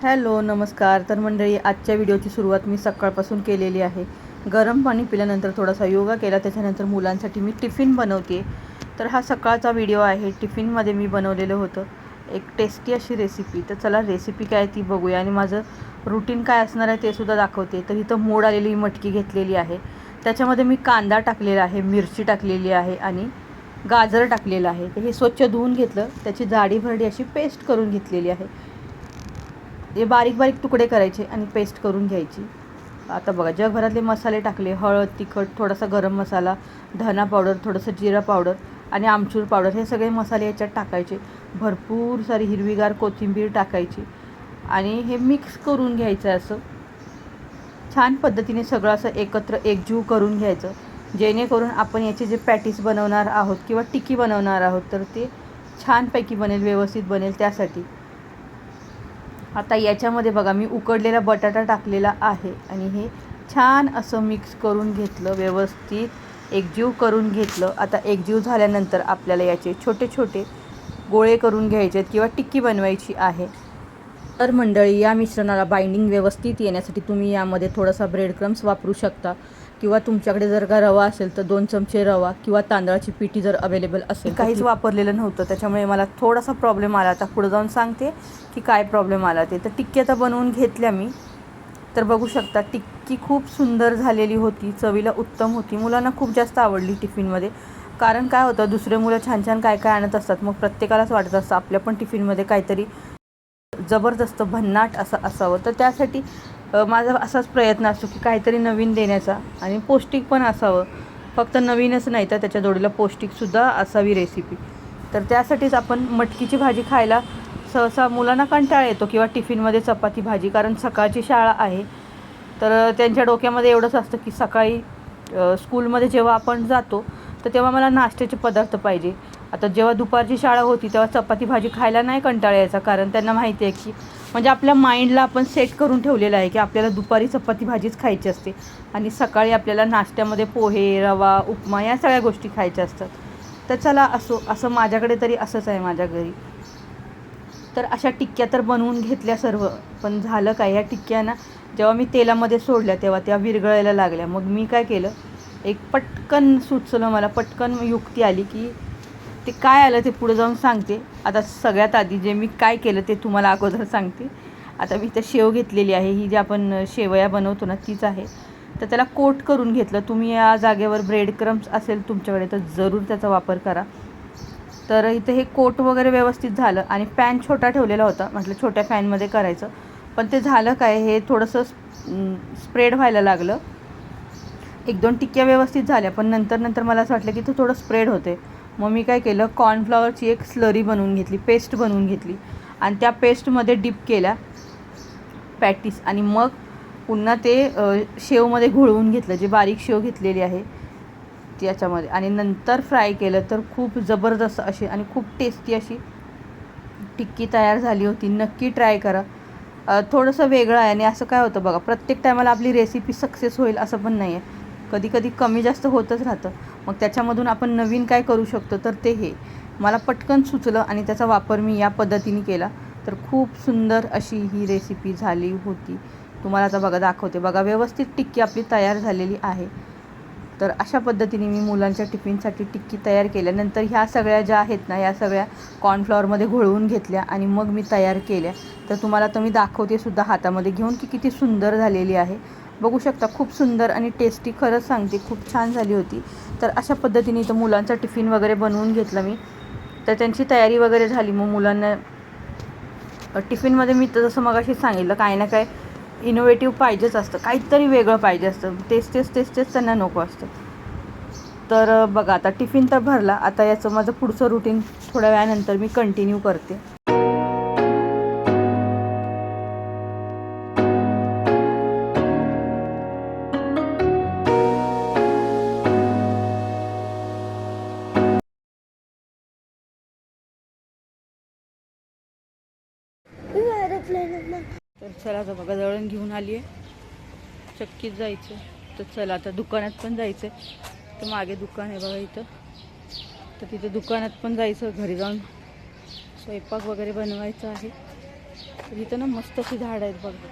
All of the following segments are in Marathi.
हॅलो नमस्कार. तर मंडळी आजच्या व्हिडिओची सुरुवात मी सकाळपासून केलेली आहे. गरम पाणी पिल्यानंतर थोडासा योगा केला त्याच्यानंतर मुलांसाठी मी टिफिन बनवते. तर हा सकाळचा व्हिडिओ आहे. टिफिनमध्ये मी बनवलेलं होतं एक टेस्टी अशी रेसिपी. तर चला रेसिपी काय ती बघूया. आणि माझं रुटीन काय असणार आहे ते सुद्धा दाखवते. तर इथं मोड आलेली मटकी घेतलेली आहे. त्याच्यामध्ये मी कांदा टाकलेला आहे मिरची टाकलेली आहे आणि गाजर टाकलेलं आहे. तर हे स्वच्छ धुवून घेतलं. त्याची जाडी भरडी अशी पेस्ट करून घेतलेली आहे. हे बारीक बारीक तुकडे करायचे आणि पेस्ट करून घ्यायची. आता बघा जगभरातले मसाले टाकले हळद तिखट थोडासा गरम मसाला धना पावडर थोडंसं जिरा पावडर आणि आमचूर पावडर हे सगळे मसाले याच्यात टाकायचे. भरपूर सारी हिरवीगार कोथिंबीर टाकायची आणि हे मिक्स करून घ्यायचं असं. छान पद्धतीने सगळं असं एकत्र एकजीव करून घ्यायचं. जेणेकरून आपण याचे जे पॅटीस बनवणार आहोत किंवा टिकी बनवणार आहोत तर ते छानपैकी बनेल व्यवस्थित बनेल त्यासाठी. आता याच्यामध्ये बघा मी उकडलेला बटाटा टाकलेला आहे आणि हे छान असं मिक्स करून घेतलं व्यवस्थित एकजीव करून घेतलं. आता एकजीव झाल्यानंतर आपल्याला याचे छोटे छोटे गोळे करून घ्यायचे आहेत किंवा टिक्की बनवायची आहे. तर मंडळी या मिश्रणाला बाइंडिंग व्यवस्थित येण्यासाठी तुम्ही यामध्ये थोडासा ब्रेड क्रम्स वापरू शकता. किंवा तुमच्याकडे जर का रवा असेल तर दोन चमचे रवा किंवा तांदळाची पिठी जर अवेलेबल असेल काहीच वापरलेलं नव्हतं. त्याच्यामुळे मला थोडासा प्रॉब्लेम आला. आता पुढे जाऊन सांगते की काय प्रॉब्लेम आला ते. तर टिक्की आता बनवून घेतल्या मी. तर बघू शकता टिक्की खूप सुंदर झालेली होती. चवीला उत्तम होती. मुलांना खूप जास्त आवडली टिफिनमध्ये कारण काय होतं दुसरे मुलं छान छान काय काय आणत असतात मग प्रत्येकालाच वाटत असतं. आपल्या पण टिफिनमध्ये काहीतरी जबरदस्त भन्नाट असं असावं. तर त्यासाठी माझा असाच प्रयत्न असतो की काहीतरी नवीन देण्याचा आणि पौष्टिक पण असावं. फक्त नवीनच नाही तर त्याच्या जोडीला पौष्टिकसुद्धा असावी रेसिपी तर त्यासाठीच आपण मटकीची भाजी खायला सहसा मुलांना कंटाळा येतो किंवा टिफिनमध्ये चपाती भाजी कारण सकाळची शाळा आहे. तर त्यांच्या डोक्यामध्ये एवढंच असतं की सकाळी स्कूलमध्ये जेव्हा आपण जातो तर तेव्हा मला नाश्त्याचे पदार्थ पाहिजे. आता जेव्हा दुपारची शाळा होती तेव्हा चपाती भाजी खायला नाही कंटाळा यायचा कारण त्यांना माहिती आहे की म्हणजे आपल्या माइंडला आपण सेट करून ठेवलेलं आहे की आपल्याला दुपारी चपाती भाजीच खायची असते आणि सकाळी आपल्याला नाश्त्यामध्ये पोहे रवा उपमा या सगळ्या गोष्टी खायच्या असतात. तर चला असो असं माझ्याकडे तरी असंच आहे माझ्या घरी. तर अशा टिक्क्या तर बनवून घेतल्या सर्व पण झालं काय? या टिक्क्या ना जेव्हा मी तेलामध्ये सोडल्या तेव्हा त्या विरघळायला लागल्या. मग मी काय केलं? एक पटकन सुचलं मला पटकन युक्ती आली की ते काय आलं ते पुढे जाऊन सांगते. आता सगळ्यात आधी जे मी काय केलं ते तुम्हाला अगोदर सांगते. आता मी तर शेव घेतलेली आहे. ही जी आपण शेवया बनवतो ना तीच आहे. तर त्याला कोट करून घेतलं. तुम्ही या जागेवर ब्रेड क्रम्स असेल तुमच्याकडे तर जरूर त्याचा वापर करा. तर इथं हे कोट वगैरे व्यवस्थित झालं आणि पॅन छोटा ठेवलेला होता. म्हटलं छोट्या फॅनमध्ये करायचं. पण ते झालं काय? हे थोडंसं स्प्रेड व्हायला लागलं. एक दोन टिक्क्या व्यवस्थित झाल्या. पण नंतर नंतर मला असं वाटलं की ते थोडं स्प्रेड होते मग मी काय केलं कॉर्नफ्लॉवरची एक स्लरी बनवून घेतली पेस्ट बनवून घेतली. आणि त्या पेस्टमध्ये डिप केल्या पॅटीस आणि मग पुन्हा ते शेवमध्ये घोळवून घेतलं जे बारीक शेव घेतलेली आहे त्याच्यामध्ये आणि नंतर फ्राय केलं तर खूप जबरदस्त अशी आणि खूप टेस्टी अशी टिक्की तयार झाली होती. नक्की ट्राय करा. थोडंसं वेगळं आहे आणि असं काय होतं बघा प्रत्येक टायमाला आपली रेसिपी सक्सेस होईल असं पण नाही आहे कधी कधी कमी जास्त होतच राहतं. मग त्याच्यामधून आपण नवीन काय करू शकतो? तर ते हे. मला पटकन सुचलं आणि त्याचा वापर मी या पद्धतीने केला. तर खूप सुंदर अशी ही रेसिपी झाली होती. तुम्हाला आता बघा दाखवते. बघा व्यवस्थित टिक्की आपली तयार झालेली आहे. तर अशा पद्धतीने मी मुलांच्या टिफिनसाठी टिक्की तयार केल्यानंतर ह्या सगळ्या ज्या आहेत ना या सगळ्या कॉर्नफ्लॉवरमध्ये घोळवून घेतल्या आणि मग मी तयार केल्या. तर तुम्हाला तर मी दाखवते सुद्धा हातामध्ये. घेऊन की किती सुंदर झालेली आहे. बघू शकता खूप सुंदर आणि टेस्टी खरंच सांगते खूप छान झाली होती. तर अशा पद्धतीने इथं मुलांचा टिफिन वगैरे बनवून घेतला मी. तर त्यांची तयारी वगैरे झाली मग मुलांना टिफिनमध्ये मी तर जसं मगाशी सांगितलं काही ना काय इनोव्हेटिव्ह पाहिजेच असतं काहीतरी वेगळं पाहिजे असतं. तेच तेच तेच तेच त्यांना नको असतं. तर बघा आता टिफिन तर भरला आता याचं माझं पुढचं रुटीन थोड्या वेळानंतर मी कंटिन्यू करते. चला आता बघा दळण घेऊन आली आहे चक्कीत जायचं तर चला आता दुकानात पण जायचं आहे तर मागे दुकान आहे बघा इथं. तर तिथे दुकानात पण जायचं घरी जाऊन. स्वयंपाक वगैरे बनवायचा आहे. तर इथं ना मस्त अशी झाडं आहेत बघा.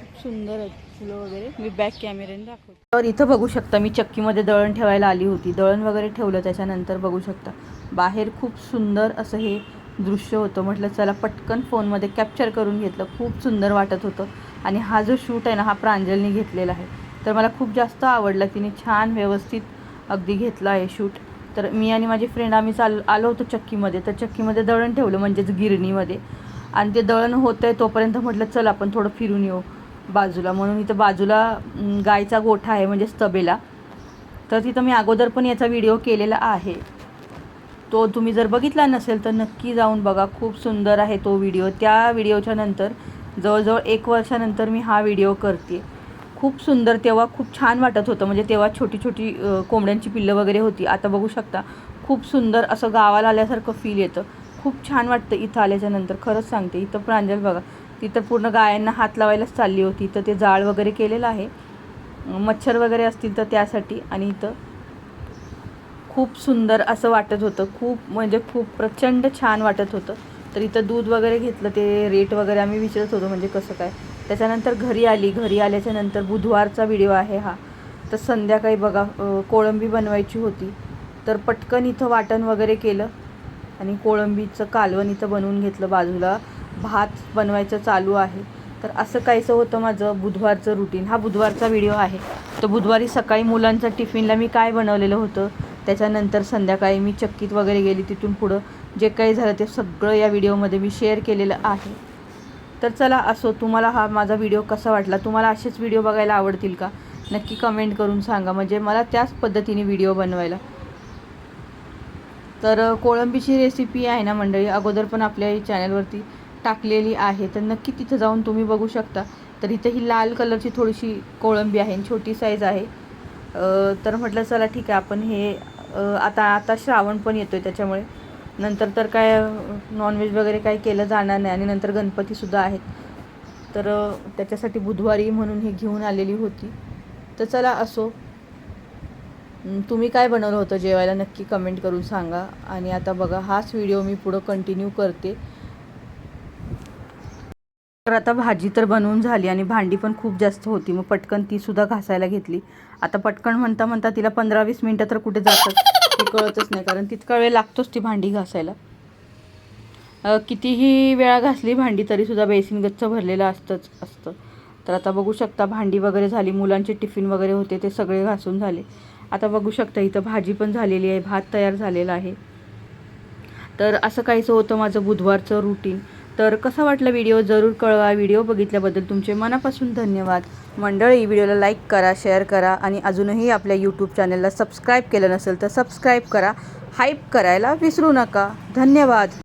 खूप सुंदर आहेत फुलं वगैरे. मी बॅक कॅमेऱ्याने दाखवते. तर इथं बघू शकता मी चक्कीमध्ये दळण ठेवायला आली होती. दळण वगैरे ठेवलं त्याच्यानंतर बघू शकता. बाहेर खूप सुंदर असं हे दृश्य होतं. म्हटलं चला पटकन फोनमध्ये कॅप्चर करून घेतलं. खूप सुंदर वाटत होतं. आणि हा जो शूट आहे ना हा प्रांजलनी घेतलेला आहे. तर मला खूप जास्त आवडला तिने छान व्यवस्थित अगदी घेतला आहे शूट तर मी आणि माझी फ्रेंड आम्ही चाल आलो होतो चक्कीमध्ये. तर चक्कीमध्ये दळण ठेवलं म्हणजेच गिरणीमध्ये. आणि ते दळण होतं आहे तोपर्यंत म्हटलं चल आपण थोडं फिरून येऊ बाजूला. म्हणून इथं बाजूला गायचा गोठा आहे म्हणजेच तबेला. तर तिथं मी अगोदर पण याचा व्हिडिओ केलेला आहे. तो तुम्ही जर बघितला नसेल तर नक्की जाऊन बघा. खूप सुंदर आहे तो व्हिडिओ. त्या व्हिडिओच्या नंतर जवळजवळ एक वर्षानंतर मी हा व्हिडिओ करते. खूप सुंदर तेव्हा खूप छान वाटत होतं. म्हणजे तेव्हा छोटी छोटी कोंबड्यांची पिल्लं वगैरे होती. आता बघू शकता खूप सुंदर असं गावाला आल्यासारखं फील येतं. खूप छान वाटतं इथं आल्याच्यानंतर. खरंच सांगते इथं प्रांजल बघा. तिथं पूर्ण गायांना हात लावायलाच चालली होती. इथं ते जाळ वगैरे केलेलं आहे. मच्छर वगैरे असतील तर त्यासाठी आणि इथं खूप सुंदर असं वाटत होतं. खूप म्हणजे खूप प्रचंड छान वाटत होतं. तर इथं दूध वगैरे घेतलं ते रेट वगैरे आम्ही विचारत होतो म्हणजे कसं काय? त्याच्यानंतर घरी आली. घरी आल्याच्यानंतर बुधवारचा व्हिडिओ आहे हा. तर संध्याकाळी बघा कोळंबी बनवायची होती. तर पटकन इथं वाटण वगैरे केलं आणि कोळंबीचं कालवण इथं बनवून घेतलं बाजूला. भात बनवायचं चालू आहे. तर असं काहीसं होतं माझं बुधवारचं रुटीन हा बुधवारचा व्हिडिओ आहे. तर बुधवारी सकाळी मुलांचा टिफिनला मी काय बनवलेलं होतं? त्याच्यानंतर संध्याकाळी मी चक्कीत वगैरे गेली तिथून पुढं. जे काही झालं ते सगळं या व्हिडिओमध्ये मी शेअर केलेलं आहे. तर चला असो तुम्हाला हा माझा व्हिडिओ कसा वाटला? तुम्हाला असेच व्हिडिओ बघायला आवडतील का? नक्की कमेंट करून सांगा. म्हणजे मला त्याच पद्धतीने व्हिडिओ बनवायला. तर कोळंबीची रेसिपी आहे ना मंडळी? अगोदर पण आपल्या चॅनलवरती टाकलेली आहे. तर नक्की तिथं जाऊन तुम्ही बघू शकता. तर इथं ही लाल कलरची थोडीशी कोळंबी आहे आणि छोटी साईज आहे. तर म्हटलं चला ठीक आहे. आपण हे आता आता श्रावण पण येतो आहे त्याच्यामुळे. नंतर तर काय नॉनव्हेज वगैरे काही केलं जाणार नाही आणि नंतर गणपतीसुद्धा आहेत. तर त्याच्यासाठी बुधवारी म्हणून ही घेऊन आलेली होती. तर चला असो. तुम्ही काय बनवलं होतं जेवायला नक्की कमेंट करून सांगा. आणि आता बघा हाच व्हिडिओ मी पुढं कंटिन्यू करते. तर आता भाजी तर बनवून झाली आणि भांडी पण खूप जास्त होती. मग पटकन ती सुद्धा घासायला घेतली. आता पटकन म्हणता म्हणता तिला पंधरा वीस मिनटं तर कुठे जातात ते कळतच नाही. कारण तितका वेळ लागतोच ती भांडी घासायला. कितीही वेळा घासली भांडी तरीसुद्धा बेसिन गच्च भरलेलं असतंच असतं. तर आता बघू शकता भांडी वगैरे झाली मुलांचे टिफिन वगैरे होते ते सगळे घासून झाले. आता बघू शकता इथं भाजी पण झालेली आहे भात तयार झालेला आहे. तर असं काहीचं होतं माझं बुधवारचं रुटीन तर कसा वाटला व्हिडिओ? जरूर कळवा. व्हिडिओ बघितल्याबद्दल तुमचे मनापासून धन्यवाद. मंडळी व्हिडिओला लाईक करा शेअर करा आणि अजूनही आपल्या यूट्यूब चॅनलला सबस्क्राईब केलं नसेल तर सबस्क्राईब करा. हाईप करायला विसरू नका. धन्यवाद.